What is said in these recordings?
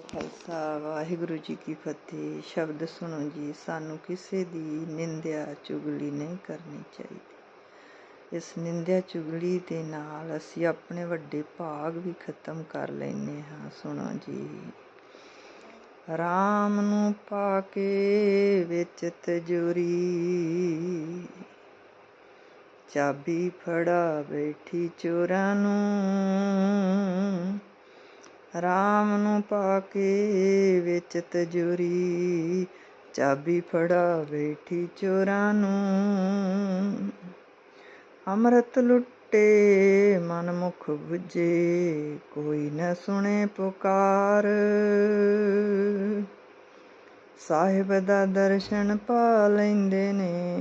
ਖਾਲਸਾ, ਵਾਹਿਗੁਰੂ ਜੀ ਕੀ ਫਤਿਹ। ਸ਼ਬਦ ਸੁਣੋ ਜੀ, ਸਾਨੂੰ ਕਿਸੇ ਦੀ ਨਿੰਦਿਆ ਚੁਗਲੀ ਨਹੀਂ ਕਰਨੀ ਚਾਹੀਦੀ। ਇਸ ਨਿੰਦਿਆ ਚੁਗਲੀ ਦੇ ਨਾਲ ਅਸੀਂ ਆਪਣੇ ਵੱਡੇ ਭਾਗ ਵੀ ਖਤਮ ਕਰ ਲੈਨੇ ਹਾਂ। ਸੁਣੋ ਜੀ। ਰਾਮ ਨੂੰ ਪਾ ਕੇ ਵਿੱਚ ਤਜੂਰੀ, ਚਾਬੀ ਫੜਾ ਬੈਠੀ ਚੋਰਾਂ ਨੂੰ। ਰਾਮ ਨੂੰ ਪਾ ਕੇ ਵਿੱਚ ਤਜੂਰੀ, ਚਾਬੀ ਫੜਾ ਬੈਠੀ ਚੋਰਾਂ ਨੂੰ। ਅੰਮ੍ਰਿਤ ਲੁੱਟੇ ਮਨ ਮੁਖ 부ਜੇ ਕੋਈ ਨਾ ਸੁਣੇ ਪੁਕਾਰ। ਸਾਹਿਬ ਦਾ ਦਰਸ਼ਨ ਪਾ ਲੈਂਦੇ ਨੇ,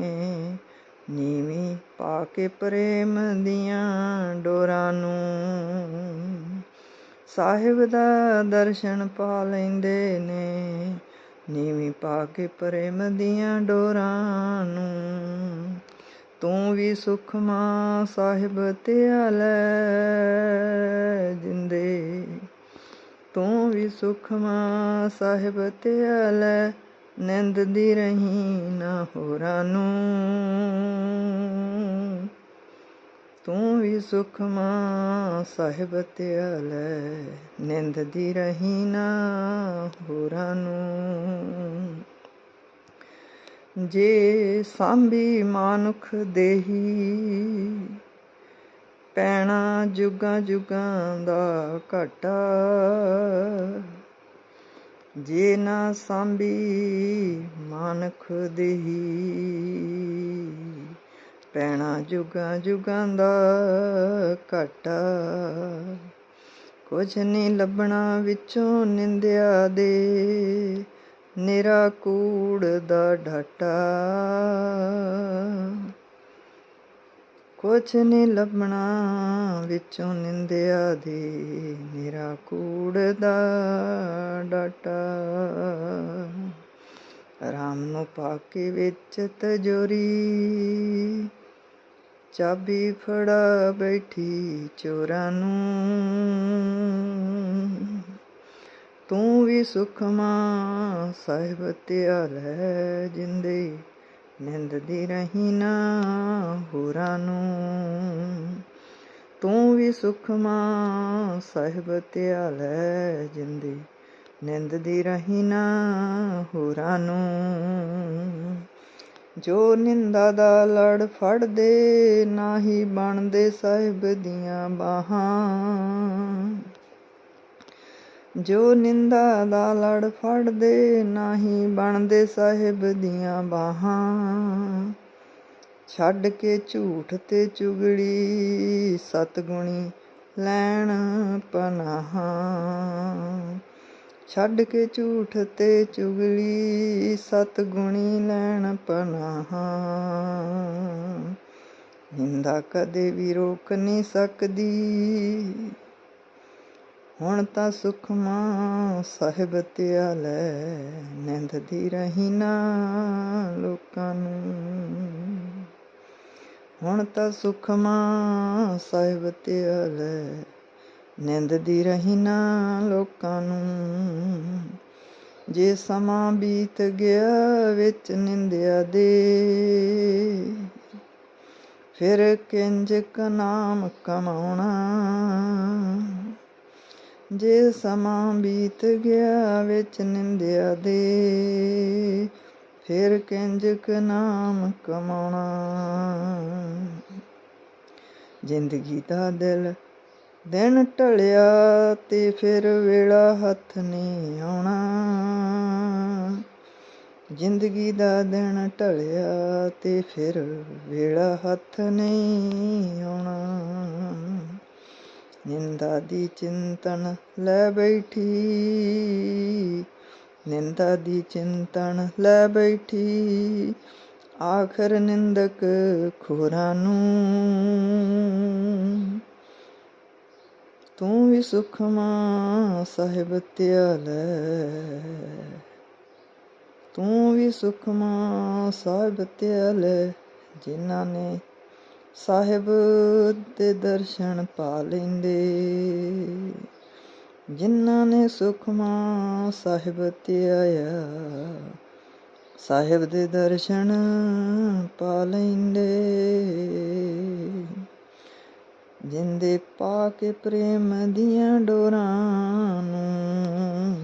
ਨੀਵੀਂ ਪਾ ਕੇ ਪ੍ਰੇਮ ਦੀਆਂ ਡੋਰਾਂ ਨੂੰ। ਸਾਹਿਬ ਦਾ ਦਰਸ਼ਨ ਪਾ ਲੈਂਦੇ ਨੇ, ਨੀਵੀਂ ਪਾ ਕੇ ਪ੍ਰੇਮ ਦੀਆਂ ਡੋਰਾਂ ਨੂੰ। ਤੂੰ ਵੀ ਸੁਖਮਾ ਸਾਹਿਬ ਤੇ ਲੈ ਜਿੰਦੇ। ਤੂੰ ਵੀ ਸੁਖਮਾ ਸਾਹਿਬ ਤੇ ਨਿੰਦ ਦੀ ਰਹੀ ਨਾ ਹੋਰਾਂ ਨੂੰ। ਤੂੰ ਵੀ ਸੁਖਮਾ ਸਾਹਿਬ ਤੇ ਲੈ ਨਿੰਦ ਦੀ ਰਹੀ ਨਾ ਹੋਰਾਂ ਨੂੰ। ਜੇ ਸਾਂਭੀ ਮਾਨੁਖ ਦੇਹੀ, ਪੈਣਾ ਜੁਗਾਂ ਜੁਗਾਂ ਦਾ ਘਟਾ। ਜੇ ਨਾ ਸਾਂਭੀ ਮਾਨੁਖ ਦੇਹੀ ਪੈਣਾ ਜੁਗਾਂ ਜੁਗਾਂ ਦਾ ਘਾਟਾ। ਕੁਝ ਨਹੀਂ ਲੱਭਣਾ ਵਿੱਚੋਂ ਨਿੰਦਿਆ ਦੇ, ਨਿਰਾ ਕੂੜ ਦਾ ਢਾਟਾ ਕੁਛ ਨਹੀਂ ਲੱਭਣਾ ਵਿੱਚੋਂ ਨਿੰਦਿਆ ਦੇ, ਨਿਰਾ ਕੂੜ ਦਾ ਡਾਟਾ। ਰਾਮ ਨੂੰ ਪਾ ਕੇ ਵਿੱਚ ਤਜੋਰੀ ਚਾਬੀ ਫੜਾ ਬੈਠੀ ਚੋਰਾਂ ਨੂੰ। ਤੂੰ ਵੀ ਸੁਖਮਾ ਸਾਹਿਬ ਧਿਆਲੇ ਜਿੰਦੇ। ਨਿੰਦਦੀ ਰਹੀ ਨਾ ਹੋਰਾਂ ਨੂੰ। ਤੂੰ ਵੀ ਸੁਖਮਾ ਸਾਹਿਬ ਧਿਆਲੇ ਜਿੰਦੇ। ਨਿੰਦਦੀ ਰਹੀ ਨਾ ਹੋਰਾਂ ਨੂੰ। ਜੋ ਨਿੰਦਾ ਦਾ ਲੜ ਫੜਦੇ, ਨਾਹੀ ਬਣਦੇ ਸਾਹਿਬ ਦੀਆਂ ਬਾਹਾਂ। ਜੋ ਨਿੰਦਾ ਦਾ ਲੜ ਫੜਦੇ, ਨਾਹੀ ਬਣਦੇ ਸਾਹਿਬ ਦੀਆਂ ਬਾਹਾਂ। ਛੱਡ ਕੇ ਝੂਠ ਤੇ ਚੁਗੜੀ ਸਤਗੁਣੀ ਲੈਣ ਪਨਾਹਾਂ। ਛੱਡ ਕੇ ਝੂਠ ਤੇ ਚੁਗਲੀ, ਸਤਗੁਣੀ ਲੈਣ ਪਨਾਹਾਂ। ਨਿੰਦਾ ਕਦੇ ਵੀ ਰੋਕ ਨਹੀਂ ਸਕਦੀ। ਹੁਣ ਤਾਂ ਸੁਖਮਾ ਸਾਹਿਬ ਧਿਆਲੇ ਨਿੰਦ ਨਿੰਦਦੀ ਰਹੀ ਨਾ ਲੋਕਾਂ ਨੂੰ। ਹੁਣ ਤਾਂ ਸੁਖਮਾ ਸਾਹਿਬ ਧਿਆਲੇ ਨਿੰਦ ਨਿੰਦਦੀ ਰਹੀ ਨਾ ਲੋਕਾਂ ਨੂੰ। ਜੇ ਸਮਾਂ ਬੀਤ ਗਿਆ ਵਿੱਚ ਨਿੰਦਿਆ ਦੇ, ਫਿਰ ਕਿੰਜ ਕ ਨਾਮ ਕਮਾਉਣਾ? ਜੇ ਸਮਾਂ ਬੀਤ ਗਿਆ ਵਿੱਚ ਨਿੰਦਿਆ ਦੇ, ਫਿਰ ਕਿੰਜ ਕ ਨਾਮ ਕਮਾਉਣਾ? ਜ਼ਿੰਦਗੀ ਦਾ ਦਿਲ ਦਿਨ ਢਲਿਆ ਤੇ ਫਿਰ ਵੇਲਾ ਹੱਥ ਨਹੀਂ ਆਉਣਾ। ਜ਼ਿੰਦਗੀ ਦਾ ਦਿਨ ਢਲਿਆ ਤੇ ਫਿਰ ਵੇਲਾ ਹੱਥ ਨਹੀਂ ਆਉਣਾ। ਨਿੰਦਾ ਦੀ ਚਿੰਤਨ ਲੈ ਬੈਠੀ, ਨਿੰਦਾ ਦੀ ਚਿੰਤਨ ਲੈ ਬੈਠੀ, ਆਖਰ ਨਿੰਦਕ ਖੋਰਾਂ ਨੂੰ। ਤੂੰ ਵੀ ਸੁਖਮਾ ਸਾਹਿਬ ਧਿਆਲੇ ਤੂੰ ਵੀ ਸੁਖਮਾ ਸਾਹਿਬ ਧਿਆਲੇ ਜਿਨ੍ਹਾਂ ਨੇ ਸਾਹਿਬ ਦੇ ਦਰਸ਼ਨ ਪਾ ਲੈਂਦੇ। ਜਿਨ੍ਹਾਂ ਨੇ ਸੁਖਮਾ ਸਾਹਿਬ ਤੇ ਆਇਆ ਸਾਹਿਬ ਦੇ ਦਰਸ਼ਨ ਪਾ ਲੈਂਦੇ। ਜਿੰਦੇ ਪਾ ਕੇ ਪ੍ਰੇਮ ਦੀਆਂ ਡੋਰਾਂ ਨੂੰ,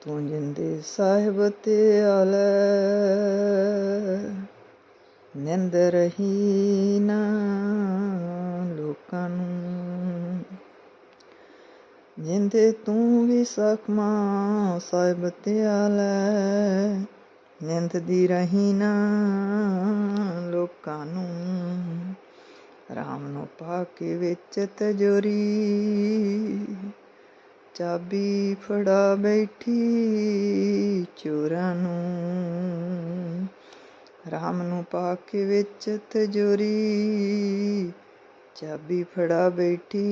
ਤੂੰ ਜਿੰਦੇ ਸਾਹਿਬ ਤੇ ਆਲੇ ਨਿੰਦ ਰਹੀ ਨਾ ਲੋਕਾਂ ਨੂੰ, ਜਿੰਦੇ ਤੂੰ ਵੀ ਸਖਮਾ ਸਾਹਿਬ ਤੇ ਆਲੇ ਨਿੰਦ ਦੀ ਰਹੀ ਨਾ ਲੋਕਾਂ ਨੂੰ। ਰਾਮ ਨੂੰ ਪਾ ਕੇ ਵਿੱਚ ਤਜੋਰੀ। ਚਾਬੀ ਫੜਾ ਬੈਠੀ ਚੋਰਾਂ ਨੂੰ। ਰਾਮ ਨੂੰ ਪਾ ਕੇ ਵਿੱਚ ਤਜੋਰੀ। ਚਾਬੀ ਫੜਾ ਬੈਠੀ